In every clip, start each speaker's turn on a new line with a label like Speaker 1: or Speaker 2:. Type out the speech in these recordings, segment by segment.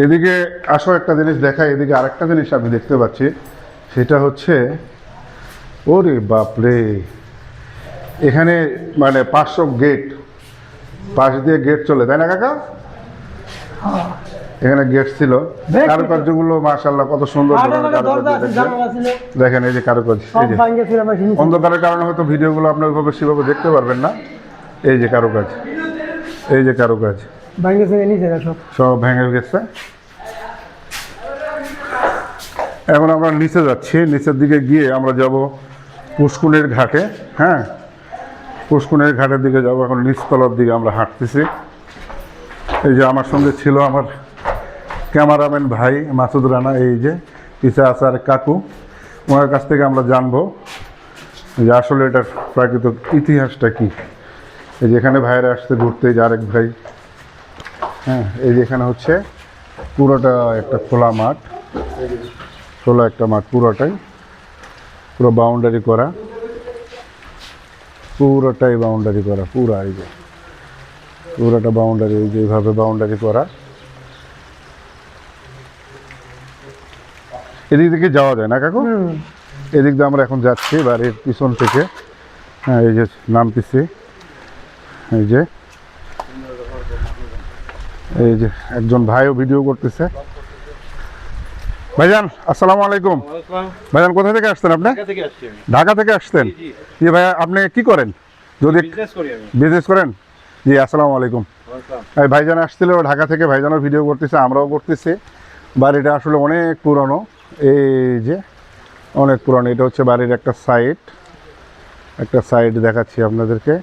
Speaker 1: এদিকে আসো একটা জিনিস দেখা এদিকে আরেকটা জিনিস আমি দেখতে পাচ্ছি সেটা হচ্ছে ওরে বাপরে এখানে মানে পাঁচশো গেট পাশ দিয়ে গেট চলে তাই না কাকা? এখানে গেট ছিল। কারুকার্যগুলো মাশাল্লাহ কত সুন্দর দেখেন এই যে কারুকার্য। অন্ধকারের কারণে হয়তো ভিডিওগুলো আপনি ওইভাবে সেভাবে দেখতে পারবেন না। এই যে কারুকাজ এই যে কারুকাজ
Speaker 2: নিচে সব।
Speaker 1: সব ভেঙে গেছে। এখন আমরা নিচে যাচ্ছি, নিচের দিকে গিয়ে আমরা যাব পুষ্কুনের ঘাটে হ্যাঁ? পুষ্কুনের ঘাটের দিকে যাব, এখন নিচতলার দিকে আমরা হাঁটতেছি। এই যে আমার সঙ্গে ছিল আমার ক্যামেরাম্যান ভাই মাসুদ রানা, এই যে পিসা আসার কাকু। ওনার কাছ থেকে আমরা জানব যে আসলে এটার প্রাকৃতিক ইতিহাসটা কী। এই যে এখানে ভাইয়েরা আসতে ঘুরতে যে আরেক ভাই। হ্যাঁ এই যে এখানে হচ্ছে পুরোটা একটা খোলা মাঠ। খোলা একটা মাঠ পুরোটাই। পুরো বাউন্ডারি করা। পুরোটাই বাউন্ডারি করা পুরা এই যে। পুরোটা বাউন্ডারি এই যে এইভাবে বাউন্ডারি করা। এদিক থেকে যাওয়া যায় না কাকু? এদিক দিয়ে আমরা এখন যাচ্ছি বাড়ির পিছন থেকে। হ্যাঁ এই যে নামতেছি। এই যে এই যে একজন ভাইও ভিডিও করতেছে। ভাইজান আসসালামু আলাইকুম। ভাইজান কোথা থেকে আসছেন আপনি?
Speaker 3: ঢাকা থেকে
Speaker 1: আসছেন?
Speaker 3: জি
Speaker 1: ভাইয়া আপনি কি করেন? যদি
Speaker 3: বিজনেস
Speaker 1: করেন? জি আসসালামু আলাইকুম। এই ভাইজান আসছিল ঢাকা থেকে ভাইজানও ভিডিও করতেছে আমরাও করতেছি। বাড়িটা আসলে অনেক পুরনো। এই যে অনেক পুরনো এটা হচ্ছে বাড়ির একটা সাইড একটা সাইড দেখাচ্ছি আপনাদেরকে।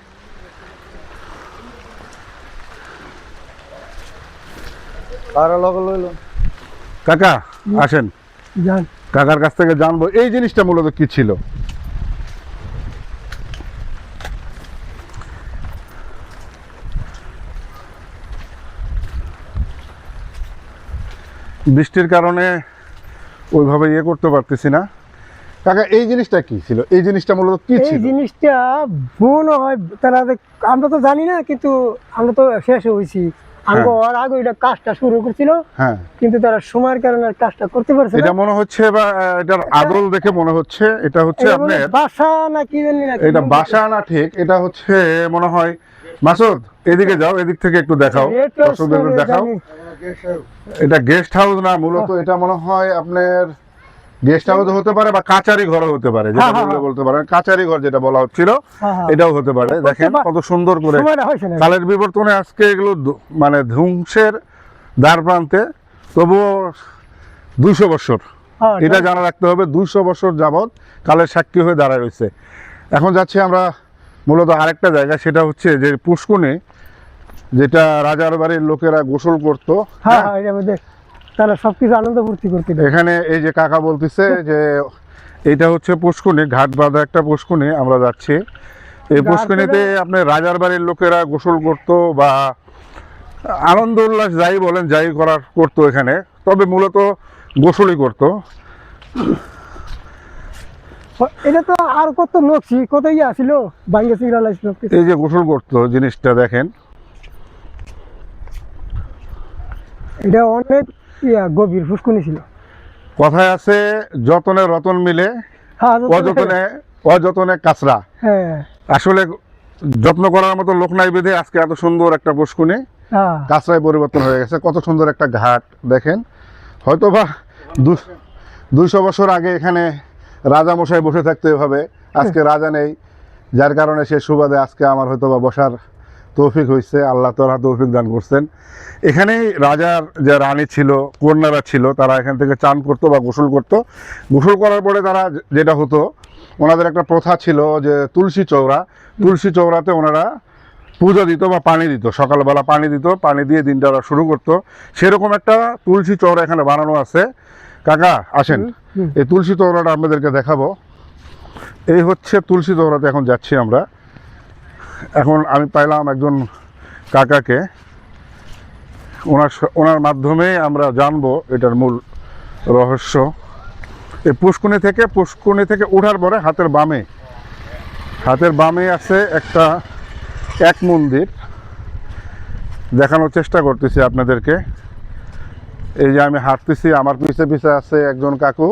Speaker 3: আর লগল লইলো?
Speaker 1: কাকা আসেন।
Speaker 2: যান।
Speaker 1: কাকার কাছ থেকে জানব এই জিনিসটা মূলত কি ছিল? বৃষ্টির কারণে ওইভাবে ইয়ে করতে পারতেছি না। কাকা এই জিনিসটা কি ছিল? এই জিনিসটা মূলত কি
Speaker 2: এই জিনিসটা মনে হয় তারা আমরা তো জানি না কিন্তু আমরা তো শেষ হয়েছি। আমরা আগে এটা কাজটা শুরু করছিল
Speaker 1: হ্যাঁ।
Speaker 2: কিন্তু তারা সময়ের কারণে কাজটা করতে পারছে
Speaker 1: এটা মনে হচ্ছে বা এটার আদল দেখে মনে হচ্ছে এটা হচ্ছে
Speaker 2: এটা হয়
Speaker 1: আপনার
Speaker 2: বাসা না কি জানি না
Speaker 1: এটা বাসা না ঠিক এটা হচ্ছে মনে হয় মাসুদ এদিকে যাও এদিক থেকে একটু দেখাও দর্শকদের দেখাও। এটা গেস্ট হাউস না মূলত এটা মনে হয় আপনার গেস্ট হাউস হতে পারে বা কাচারি ঘর হতে পারে যেটা
Speaker 2: হ্যাঁ, হ্যাঁ,
Speaker 1: বললে বলতে পারেন। কাচারি ঘর যেটা বলা হচ্ছিল
Speaker 2: হ্যাঁ, হ্যাঁ।
Speaker 1: এটাও হতে পারে। দেখেন কত সুন্দর করে কালের বিবর্তনে আজকে এগুলো মানে ধ্বংসের দ্বার প্রান্তে তবুও দুইশো বছর।
Speaker 2: হ্যাঁ,
Speaker 1: এটা জানা রাখতে হবে দুইশো বছর যাবৎ কালের সাক্ষী হয়ে দাঁড়ায় রয়েছে। এখন যাচ্ছি আমরা মূলত আরেকটা জায়গা সেটা হচ্ছে যে পুষ্কুনি যেটা রাজার বাড়ির লোকেরা গোসল করতো।
Speaker 2: হ্যাঁ হ্যাঁ? তারা সবকিছু আনন্দ ফুর্তি করতে
Speaker 1: এখানে এই যে কাকা বলতেছে যে এটা হচ্ছে পুষ্কুনি ঘাট বাঁধা একটা পুষ্কুনি আমরা যাচ্ছি। এই পুষ্কুনিতে আপনার রাজার বাড়ির লোকেরা গোসল করতো বা আনন্দ উল্লাস যাই বলেন যাই করার করতো এখানে তবে মূলত গোসলই করতো।
Speaker 2: এটা তো আর কত নকশি কত ইয়ে আসিল সিগনাল আসছিল
Speaker 1: এই যে গোসল করতো জিনিসটা দেখেন।
Speaker 2: এটা অনেক ইয়া গভীর ফুসকুনি ছিল।
Speaker 1: কথায় আছে যতনে রতন মিলে
Speaker 2: হ্যাঁ যত-
Speaker 1: অযতনে অযতনে কাঁচরা।
Speaker 2: হ্যাঁ।
Speaker 1: আসলে যত্ন করার মতো লোক নাই বেঁধে আজকে এত সুন্দর একটা পুষ্কুনি
Speaker 2: হ্যাঁ।
Speaker 1: কাঁচরায় পরিবর্তন হয়ে গেছে। কত সুন্দর একটা ঘাট দেখেন। হয়তো বা দুইশো বছর আগে এখানে রাজা মশাই বসে থাকতে এভাবে। আজকে রাজা নেই যার কারণে সে সুবাদে আজকে আমার হয়তো বা বসার তৌফিক হয়েছে আল্লাহ তালা তৌফিক দান করছেন। এখানেই রাজার যে রানী ছিল কন্যারা ছিল তারা এখান থেকে চান করতো বা গোসল করতো। গোসল করার পরে তারা যেটা হতো ওনাদের একটা প্রথা ছিল যে তুলসী চৌরা তুলসী চৌরাতে ওনারা পূজা দিত বা পানি দিত সকালবেলা পানি দিত পানি দিয়ে দিনটা ওরা শুরু করতো। সেরকম একটা তুলসী চৌরা এখানে বানানো আছে। কাকা আসেন। এই তুলসী চৌরাটা আপনাদেরকে দেখাবো। এই হচ্ছে তুলসী চৌরাতে এখন যাচ্ছি আমরা। এখন আমি পাইলাম একজন কাকাকে। ওনার ওনার মাধ্যমে আমরা জানব এটার মূল রহস্য। এই পুষ্কুনি থেকে পুষ্কুনি থেকে ওঠার পরে হাতের বামে হাতের বামে আছে একটা এক মন্দির। দেখানোর চেষ্টা করতেছি আপনাদেরকে। এই যে আমি হাঁটতেছি, আমার পিছে পিছে আছে একজন কাকু।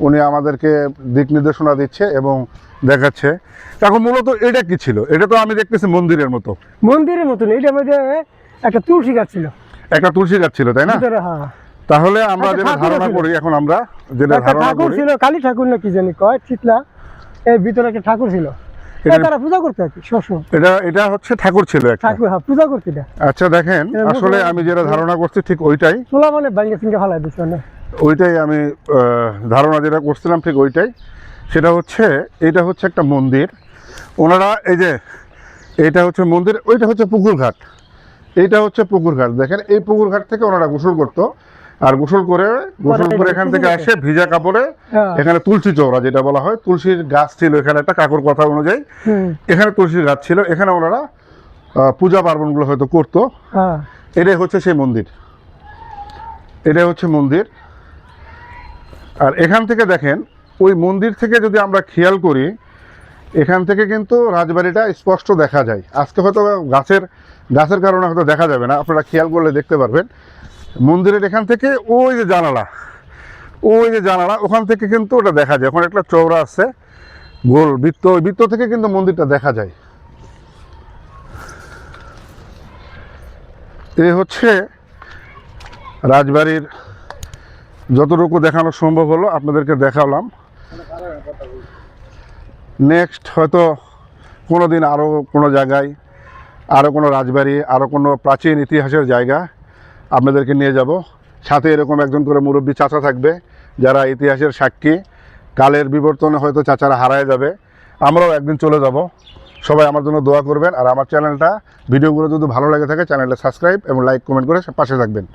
Speaker 1: উনি আমাদেরকে দিক নির্দেশনা দিচ্ছে এবং দেখাচ্ছে। কাকু মূলত এটা কি ছিল? এটা তো আমি দেখতেছি মন্দিরের মতো।
Speaker 2: মন্দিরের মতন এটার মধ্যে একটা তুলসী গাছ ছিল।
Speaker 1: একটা তুলসী গাছ ছিল তাই না?
Speaker 2: হ্যাঁ।
Speaker 1: তাহলে আমরা যেটা ধারণা। করি এখন আমরা যেটা ধারণা করি
Speaker 2: ছিল কালী ঠাকুর না কি জানি কয় ঠিক না এই ভিতরে একটা ঠাকুর ছিল।
Speaker 1: এটা-
Speaker 2: তারা পূজা করতে আর কি সবসময়
Speaker 1: এটা এটা হচ্ছে ঠাকুর ছিল একটা।
Speaker 2: ঠাকুর হ্যাঁ পূজা করতে
Speaker 1: আচ্ছা দেখেন আসলে আমি যেটা ধারণা করছি ঠিক ওইটাই।
Speaker 2: চোলা মানে ভাঙ্গে চিঙ্গে ফালাই দিচ্ছে না
Speaker 1: ওইটাই আমি ধারণা যেটা করছিলাম ঠিক ওইটাই। সেটা হচ্ছে এটা হচ্ছে একটা মন্দির। ওনারা এই যে এটা হচ্ছে মন্দির ওইটা হচ্ছে পুকুরঘাট। এইটা হচ্ছে পুকুরঘাট। দেখেন এই পুকুরঘাট থেকে ওনারা গোসল করতো। আর গোসল করে গোসল করে এখান থেকে আসে ভিজা কাপড়ে
Speaker 2: হ্যাঁ।
Speaker 1: এখানে তুলসী চৌরা যেটা বলা হয় তুলসীর গাছ ছিল এখানে একটা কাকুর কথা অনুযায়ী। এখানে তুলসীর গাছ ছিল। এখানে ওনারা পূজা পার্বণগুলো হয়তো করতো।
Speaker 2: হ্যাঁ।
Speaker 1: এটাই হচ্ছে সেই মন্দির। এটাই হচ্ছে মন্দির। আর এখান থেকে দেখেন, ওই মন্দির থেকে যদি আমরা খেয়াল করি, এখান থেকে কিন্তু রাজবাড়িটা স্পষ্ট দেখা যায়। আজকে হয়তো গাছের গাছের কারণে হয়তো দেখা যাবে না, আপনারা খেয়াল করলে দেখতে পারবেন। মন্দিরের এখান থেকে ওই যে জানালা, ওই যে জানালা, ওখান থেকে কিন্তু ওটা দেখা যায়। ওখানে একটা চৌড়া আছে, গোল বৃত্ত, ওই বৃত্ত থেকে কিন্তু মন্দিরটা দেখা যায়। এ হচ্ছে রাজবাড়ির যতটুকু দেখানো সম্ভব হলো, আপনাদেরকে দেখালাম। নেক্সট হয়তো কোনো দিন আরও কোনো জায়গায় আরও কোনো রাজবাড়ি আরও কোনো প্রাচীন ইতিহাসের জায়গা আপনাদেরকে নিয়ে যাব। সাথে এরকম একজন করে মুরব্বী চাচা থাকবে, যারা ইতিহাসের সাক্ষী। কালের বিবর্তনে হয়তো চাচারা হারায় যাবে। আমরাও একদিন চলে যাব। সবাই আমার জন্য দোয়া করবেন, আর আমার চ্যানেলটা, ভিডিওগুলো যদি ভালো লাগে থাকে, চ্যানেলটা সাবস্ক্রাইব এবং লাইক, কমেন্ট করে পাশে থাকবেন।